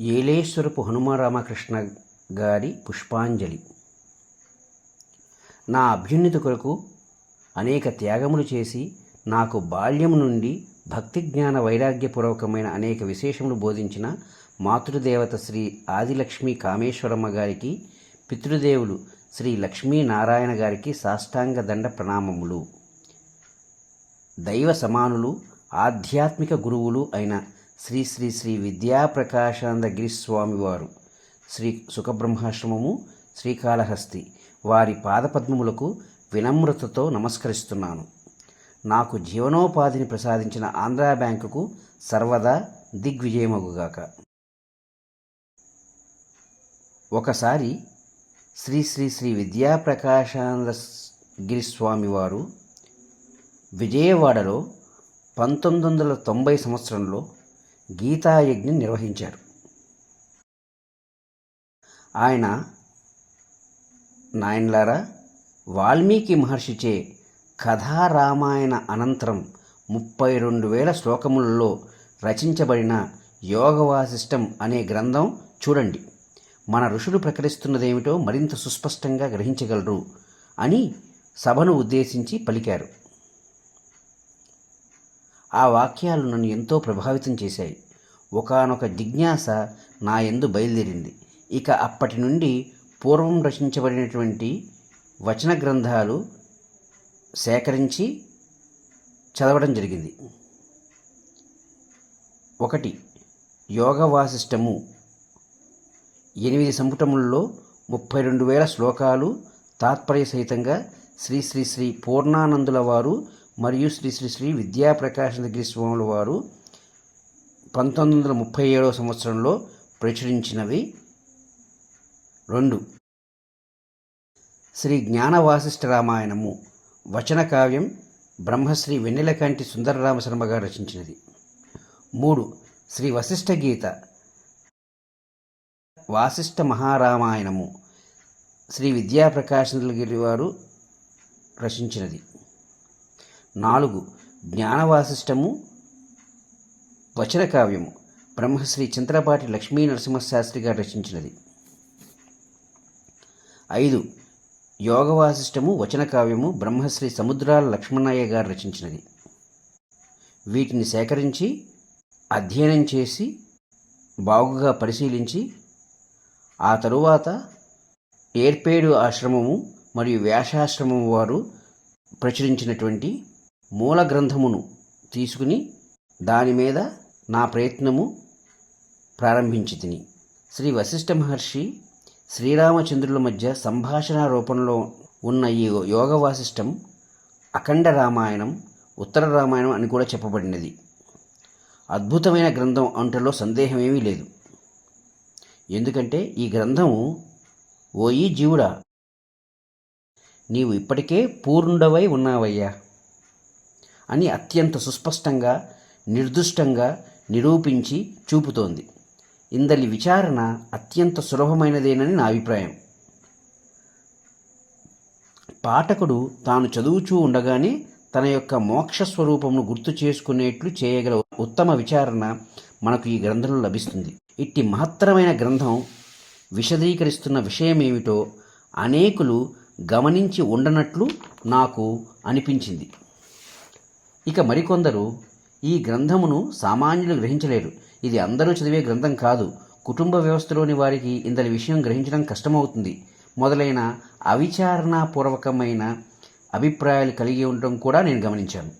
ఏలేశ్వరపు హనుమరామకృష్ణ గారి పుష్పాంజలి. నా అభ్యున్నతి కొరకు అనేక త్యాగములు చేసి నాకు బాల్యం నుండి భక్తి జ్ఞాన వైరాగ్యపూర్వకమైన అనేక విశేషములు బోధించిన మాతృదేవత శ్రీ ఆదిలక్ష్మి కామేశ్వరమ్మ గారికి పితృదేవులు శ్రీ లక్ష్మీనారాయణ గారికి సాష్టాంగ దండ ప్రణామములు. దైవ సమానులు ఆధ్యాత్మిక గురువులు అయిన శ్రీ శ్రీ శ్రీ విద్యాప్రకాశానందగిరి స్వామివారు. శ్రీ సుఖబ్రహ్మాశ్రమము శ్రీకాళహస్తి. వారి పాదపద్మములకు వినమ్రతతో నమస్కరిస్తున్నాను. నాకు జీవనోపాధిని ప్రసాదించిన ఆంధ్రా బ్యాంకుకు సర్వదా దిగ్విజయమగుగాక. ఒకసారి శ్రీ శ్రీ శ్రీ విద్యాప్రకాశానంద గిరిస్వామివారు విజయవాడలో పంతొమ్మిది వందల తొంభై సంవత్సరంలో గీతాయజ్ఞం నిర్వహించారు. ఆయన నాయన్లారా వాల్మీకి మహర్షిచే కథారామాయణ అనంతరం ముప్పై రెండు వేల శ్లోకములలో రచించబడిన యోగవాసిష్టం అనే గ్రంథం చూడండి. మన ఋషులు ప్రకటిస్తున్నదేమిటో మరింత సుస్పష్టంగా గ్రహించగలరు అని సభను ఉద్దేశించి పలికారు. ఆ వాక్యాలు నన్ను ఎంతో ప్రభావితం చేశాయి. ఒకానొక జిజ్ఞాస నా ఎందు బయలుదేరింది. ఇక అప్పటి నుండి పూర్వం రచించబడినటువంటి వచన గ్రంథాలు సేకరించి చదవడం జరిగింది. ఒకటి యోగ వాసిష్టము ఎనిమిది సంపుటములలో ముప్పై రెండు వేల శ్లోకాలు తాత్పర్య సహితంగా శ్రీ శ్రీ శ్రీ పూర్ణానందుల వారు మరియు శ్రీ శ్రీ శ్రీ విద్యాప్రకాశగిరి స్వాముల వారు పంతొమ్మిది వందల ముప్పై ఏడవ సంవత్సరంలో ప్రచురించినవి రెండు. శ్రీ జ్ఞానవాసిష్ఠ రామాయణము వచన కావ్యం బ్రహ్మశ్రీ వెన్నెలకంటి సుందరరామ శర్మ గారు రచించినది. మూడు. శ్రీ వశిష్ఠ గీత వాసిష్ఠ మహారామాయణము శ్రీ విద్యాప్రకాశగిరి వారు రచించినది. నాలుగు. జ్ఞానవాసిష్టము వచన కావ్యము బ్రహ్మశ్రీ చింతలపాటి లక్ష్మీ నరసింహశాస్త్రి గారు రచించినది. ఐదు. యోగవాసిష్టము వచన కావ్యము బ్రహ్మశ్రీ సముద్రాల లక్ష్మణయ్య గారు రచించినది. వీటిని సేకరించి అధ్యయనం చేసి బాగుగా పరిశీలించి ఆ తరువాత ఏర్పేడు ఆశ్రమము మరియు వ్యాసాశ్రమము వారు ప్రచురించినటువంటి మూల గ్రంథమును తీసుకుని దాని మీద నా ప్రయత్నము ప్రారంభించి తిని శ్రీ వశిష్ఠ మహర్షి శ్రీరామచంద్రుల మధ్య సంభాషణ రూపంలో ఉన్న ఈ యోగ వాసిష్టం అఖండ రామాయణం ఉత్తర రామాయణం అని కూడా చెప్పబడినది. అద్భుతమైన గ్రంథం అంటలో సందేహం ఏమీ లేదు. ఎందుకంటే ఈ గ్రంథము ఓయి జీవుడా. నీవు ఇప్పటికే పూర్ణుడవై ఉన్నావయ్యా. అని అత్యంత సుస్పష్టంగా నిర్దుష్టంగా నిరూపించి చూపుతోంది. ఇందలి విచారణ అత్యంత సులభమైనదేనని నా అభిప్రాయం. పాఠకుడు తాను చదువుచూ ఉండగానే తన యొక్క మోక్ష స్వరూపమును గుర్తు చేసుకునేట్లు చేయగల ఉత్తమ విచారణ మనకు ఈ గ్రంథంలో లభిస్తుంది. ఇట్టి మహత్తరమైన గ్రంథం విశదీకరిస్తున్న విషయమేమిటో అనేకులు గమనించి ఉండనట్లు నాకు అనిపించింది. ఇక మరికొందరు ఈ గ్రంథమును సామాన్యులు గ్రహించలేరు. ఇది అందరూ చదివే గ్రంథం కాదు. కుటుంబ వ్యవస్థలోని వారికి ఇందరి విషయం గ్రహించడం కష్టమవుతుంది. మొదలైన అవిచారణాపూర్వకమైన అభిప్రాయాలు కలిగి ఉండటం కూడా నేను గమనించాను.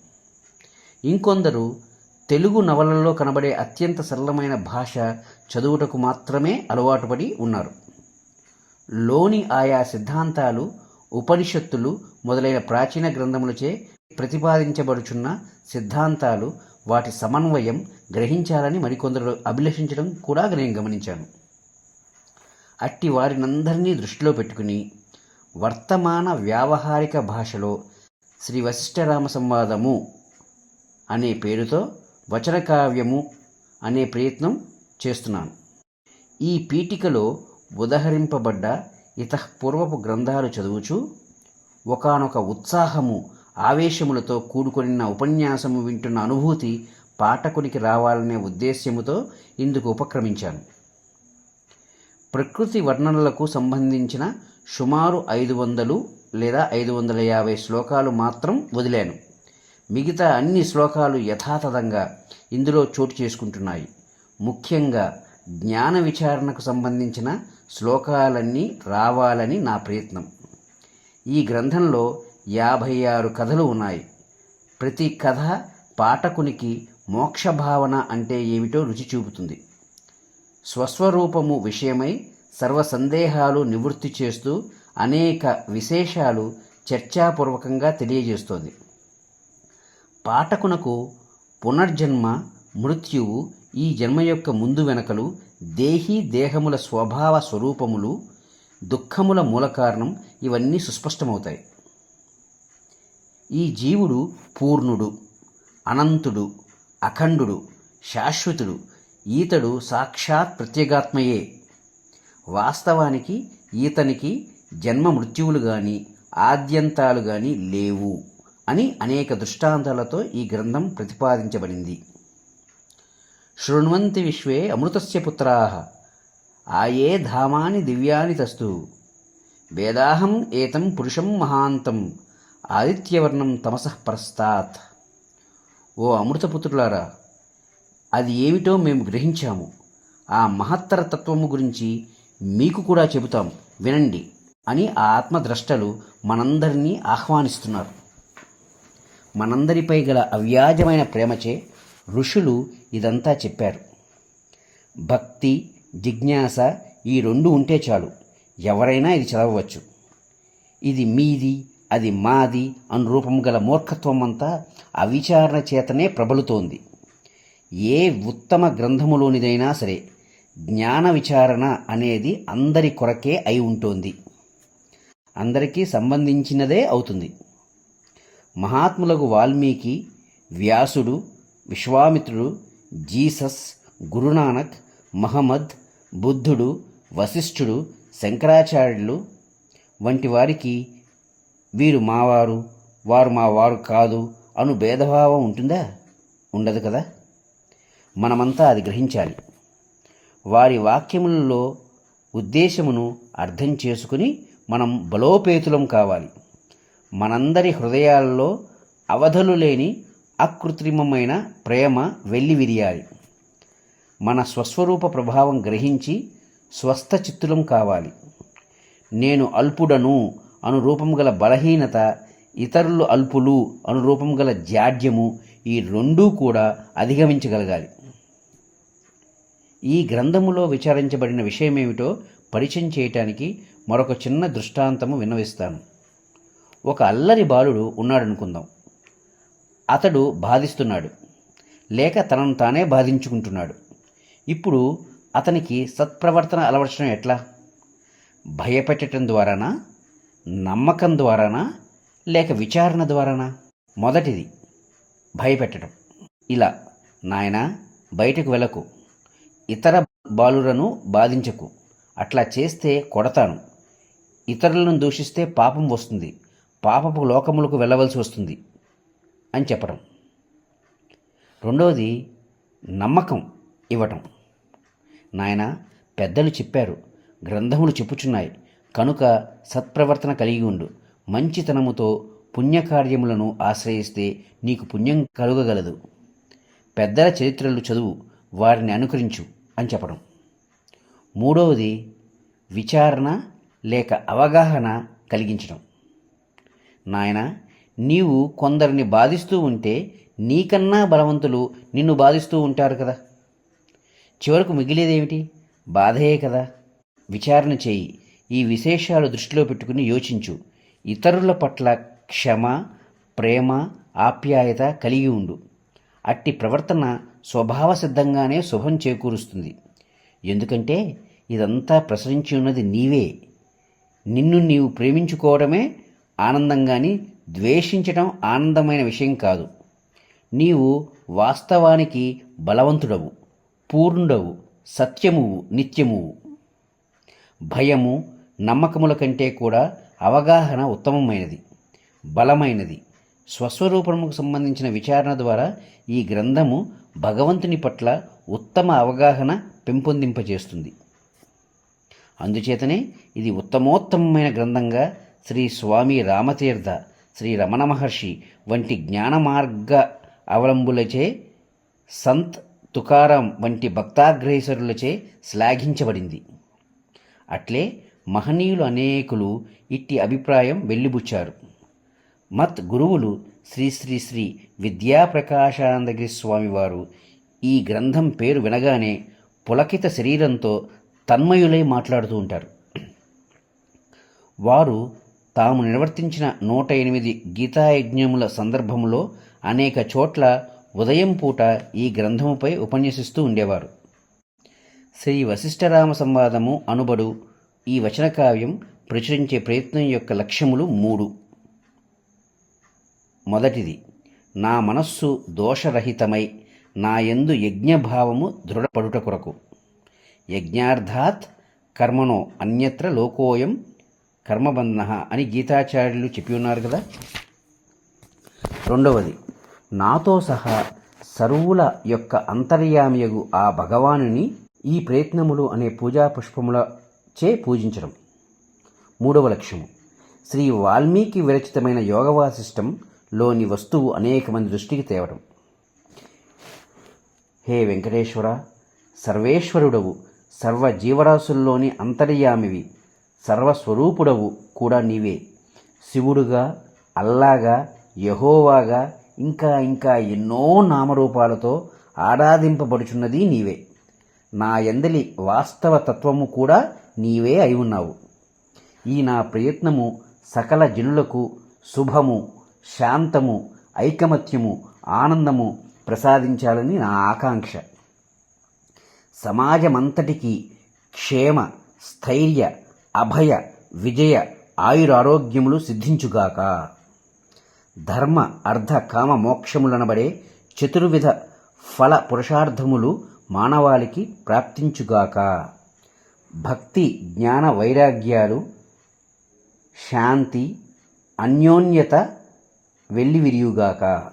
ఇంకొందరు తెలుగు నవలల్లో కనబడే అత్యంత సరళమైన భాష చదువుటకు మాత్రమే అలవాటుపడి ఉన్నారు. లోని ఆయా సిద్ధాంతాలు ఉపనిషత్తులు మొదలైన ప్రాచీన గ్రంథములచే ప్రతిపాదించబడుచున్న సిద్ధాంతాలు వాటి సమన్వయం గ్రహించాలని మరికొందరు అభిలషించడం కూడా నేను గమనించాను. అట్టి వారినందరినీ దృష్టిలో పెట్టుకుని వర్తమాన వ్యావహారిక భాషలో శ్రీ వశిష్ఠరామ సంవాదము అనే పేరుతో వచన కావ్యము అనే ప్రయత్నం చేస్తున్నాను. ఈ పీఠికలో ఉదహరింపబడ్డ ఇతపూర్వపు గ్రంథాలు చదువుచు ఒకనొక ఉత్సాహము ఆవేశములతో కూడుకొనిన ఉపన్యాసము వింటున్న అనుభూతి పాఠకునికి రావాలనే ఉద్దేశ్యముతో ఇందుకు ఉపక్రమించాను. ప్రకృతి వర్ణనలకు సంబంధించిన సుమారు ఐదు వందలు లేదా ఐదు వందల యాభై శ్లోకాలు మాత్రం వదిలాను. మిగతా అన్ని శ్లోకాలు యథాతథంగా ఇందులో చోటు చేసుకుంటున్నాయి. ముఖ్యంగా జ్ఞాన విచారణకు సంబంధించిన శ్లోకాలన్నీ రావాలని నా ప్రయత్నం. ఈ గ్రంథంలో యాభై ఆరు కథలు ఉన్నాయి. ప్రతి కథ పాఠకునికి మోక్ష భావన అంటే ఏమిటో రుచి చూపుతుంది. స్వస్వరూపము విషయమై సర్వ సందేహాలు నివృత్తి చేస్తూ అనేక విశేషాలు చర్చాపూర్వకంగా తెలియజేస్తోంది. పాఠకునకు పునర్జన్మ మృత్యువు ఈ జన్మ యొక్క ముందు వెనకలు దేహీ దేహముల స్వభావ స్వరూపములు దుఃఖముల మూల కారణం ఇవన్నీ సుస్పష్టమవుతాయి. ఈ జీవుడు పూర్ణుడు అనంతుడు అఖండుడు శాశ్వతుడు ఈతడు సాక్షాత్ ప్రత్యేగాత్మయే. వాస్తవానికి ఈతనికి జన్మ మృత్యువులు కానీ ఆద్యంతాలు కానీ లేవు అని అనేక దృష్టాంతాలతో ఈ గ్రంథం ప్రతిపాదించబడింది. శృణ్వంతి విశ్వే అమృతస్య పుత్రా ఆయే ధామాని దివ్యాని తస్తు. వేదాహం ఏతం పురుషం మహాంతం ఆదిత్యవర్ణం తమసః పరస్తాత్. ఓ అమృతపుత్రులారా అది ఏమిటో మేము గ్రహించాము. ఆ మహత్తర తత్వము గురించి మీకు కూడా చెబుతాం వినండి అని ఆ ఆత్మద్రష్టలు మనందరినీ ఆహ్వానిస్తున్నారు. మనందరిపై గల అవ్యాజమైన ప్రేమచే ఋషులు ఇదంతా చెప్పారు. భక్తి జిజ్ఞాస ఈ రెండు ఉంటే చాలు. ఎవరైనా ఇది చదవవచ్చు. ఇది మీది అది మాది అను రూపం గల మూర్ఖత్వం అంతా అవిచారణ చేతనే ప్రబలుతోంది. ఏ ఉత్తమ గ్రంథములోనిదైనా సరే జ్ఞాన విచారణ అనేది అందరి కొరకే అయి ఉంటుంది. అందరికీ సంబంధించినదే అవుతుంది. మహాత్ములకు వాల్మీకి వ్యాసుడు విశ్వామిత్రుడు జీసస్ గురునానక్ మహమ్మద్ బుద్ధుడు వశిష్ఠుడు శంకరాచార్యులు వంటి వారికి వీరు మావారు వారు మా వారు కాదు అను భేదభావం ఉంటుందా? ఉండదు కదా? మనమంతా అది గ్రహించాలి. వారి వాక్యములలో ఉద్దేశమును అర్థం చేసుకుని మనం బలోపేతులం కావాలి. మనందరి హృదయాల్లో అవధలు లేని అకృత్రిమమైన ప్రేమ వెల్లివిరియాలి మన స్వస్వరూప ప్రభావం గ్రహించి స్వస్థ చిత్తులం కావాలి. నేను అల్పుడను అను రూపం గల బలహీనత ఇతరులు అల్పులు అను రూపం గల జాడ్యము ఈ రెండూ కూడా అధిగమించగలగాలి. ఈ గ్రంథములో విచారించబడిన విషయమేమిటో పరిచయం చేయటానికి మరొక చిన్న దృష్టాంతము విన్నవిస్తాను. ఒక అల్లరి బాలుడు ఉన్నాడనుకుందాం. అతడు బాధిస్తున్నాడు. లేక తనను తానే బాధించుకుంటున్నాడు. ఇప్పుడు అతనికి సత్ప్రవర్తన అలవర్చడం ఎట్లా? భయపెట్టడం ద్వారానా? నమ్మకం ద్వారానా లేక విచారణ ద్వారానా? మొదటిది భయపెట్టడం. ఇలా నాయన బయటకు వెళ్ళకు ఇతర బాలులను బాధించకు. అట్లా చేస్తే కొడతాను. ఇతరులను దూషిస్తే పాపం వస్తుంది. పాపపు లోకములకు వెళ్ళవలసి వస్తుంది అని చెప్పడం. రెండవది నమ్మకం ఇవ్వటం. నాయన పెద్దలు చెప్పారు గ్రంథములు చెప్పుచున్నాయి. కనుక సత్ప్రవర్తన కలిగి ఉండు. మంచితనముతో పుణ్యకార్యములను ఆశ్రయిస్తే నీకు పుణ్యం కలుగగలదు. పెద్దల చరిత్రలు చదువు వారిని అనుకరించు అని చెప్పడం. మూడవది విచారణ లేక అవగాహన కలిగించడం. నాయన నీవు కొందరిని బాధిస్తూ ఉంటే నీకన్నా బలవంతులు నిన్ను బాధిస్తూ ఉంటారు కదా. చివరకు మిగిలేదేమిటి? బాధయే కదా. విచారణ చేయి. ఈ విశేషాలు దృష్టిలో పెట్టుకుని యోచించు. ఇతరుల పట్ల క్షమ ప్రేమ ఆప్యాయత కలిగి ఉండు. అట్టి ప్రవర్తన స్వభావ సిద్ధంగానే శుభం చేకూరుస్తుంది. ఎందుకంటే ఇదంతా ప్రసరించి ఉన్నది నీవే. నిన్ను నీవు ప్రేమించుకోవడమే ఆనందం కానీ ద్వేషించడం ఆనందమైన విషయం కాదు. నీవు వాస్తవానికి బలవంతుడవు పూర్ణుడవు సత్యమువు నిత్యమువు. భయము నమ్మకముల కంటే కూడా అవగాహన ఉత్తమమైనది బలమైనది. స్వస్వరూపముకు సంబంధించిన విచారణ ద్వారా ఈ గ్రంథము భగవంతుని పట్ల ఉత్తమ అవగాహన పెంపొందింపజేస్తుంది. అందుచేతనే ఇది ఉత్తమోత్తమమైన గ్రంథంగా శ్రీ స్వామి రామతీర్థ శ్రీ రమణ మహర్షి వంటి జ్ఞాన మార్గ అవలంబులచే సంత్ తుకారాం వంటి భక్తాగ్రేసరులచే శ్లాఘించబడింది. అట్లే మహనీయులు అనేకులు ఇట్టి అభిప్రాయం వెళ్ళిబుచ్చారు మత్ గురువులు శ్రీ శ్రీ శ్రీ విద్యాప్రకాశానందగిరి స్వామివారు ఈ గ్రంథం పేరు వినగానే పులకిత శరీరంతో తన్మయులై మాట్లాడుతూ ఉంటారు. వారు తాము నిర్వర్తించిన నూట ఎనిమిది గీతాయజ్ఞముల సందర్భములో అనేక చోట్ల ఉదయం పూట ఈ గ్రంథముపై ఉపన్యసిస్తూ ఉండేవారు. శ్రీ వశిష్ఠరామ సంవాదము అనుబడు ఈ వచన కావ్యం ప్రచురించే ప్రయత్నం యొక్క లక్ష్యములు మూడు. మొదటిది నా మనస్సు దోషరహితమై నా యందు యజ్ఞభావము దృఢపడుట కొరకు. యజ్ఞార్థాత్ కర్మనో అన్యత్ర లోకోయం కర్మబంధ అని గీతాచార్యులు చెప్పి ఉన్నారు కదా. రెండవది నాతో సహా సర్వుల యొక్క అంతర్యామియగు ఆ భగవానుని ఈ ప్రయత్నములు అనే పూజా పుష్పముల చే పూజించడం. మూడవ లక్ష్యము. శ్రీ వాల్మీకి విరచితమైన యోగవాసిష్టంలోని వస్తువు అనేక మంది దృష్టికి తేవడం. హే వెంకటేశ్వర సర్వేశ్వరుడవు సర్వ జీవరాశుల్లోని అంతర్యామివి సర్వస్వరూపుడవు కూడా నీవే. శివుడుగా అల్లాగా యహోవాగా ఇంకా ఇంకా ఎన్నో నామరూపాలతో ఆరాధింపబడుచున్నది నీవే. నా ఎందలి వాస్తవ తత్వము కూడా నీవే అయి ఉన్నావు. ఈ నా ప్రయత్నము సకల జనులకు శుభము శాంతము ఐకమత్యము ఆనందము ప్రసాదించాలని నా ఆకాంక్ష. సమాజమంతటికీ క్షేమ స్థైర్య అభయ విజయ ఆయురారోగ్యములు సిద్ధించుగాక. ధర్మ అర్ధ కామ మోక్షములనబడే చతుర్విధ ఫల పురుషార్థములు మానవాళికి ప్రాప్తించుగాక. భక్తి జ్ఞాన వైరాగ్యాలు శాంతి అన్యోన్యత వెల్లివిరియుగాక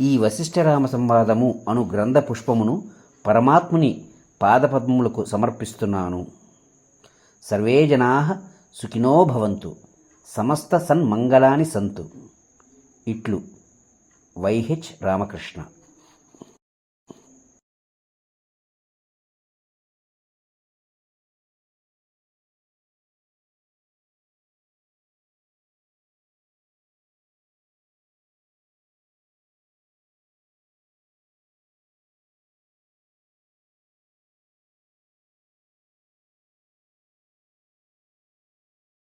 ఈ వశిష్ఠరామ సంవాదము అను గ్రంథ పుష్పమును పరమాత్ముని పాదపద్మములకు సమర్పిస్తున్నాను. సర్వే జనా సుఖినో భవంతు సమస్త సన్మంగళాని సంతు. ఇట్లు. Y H Ramakrishna.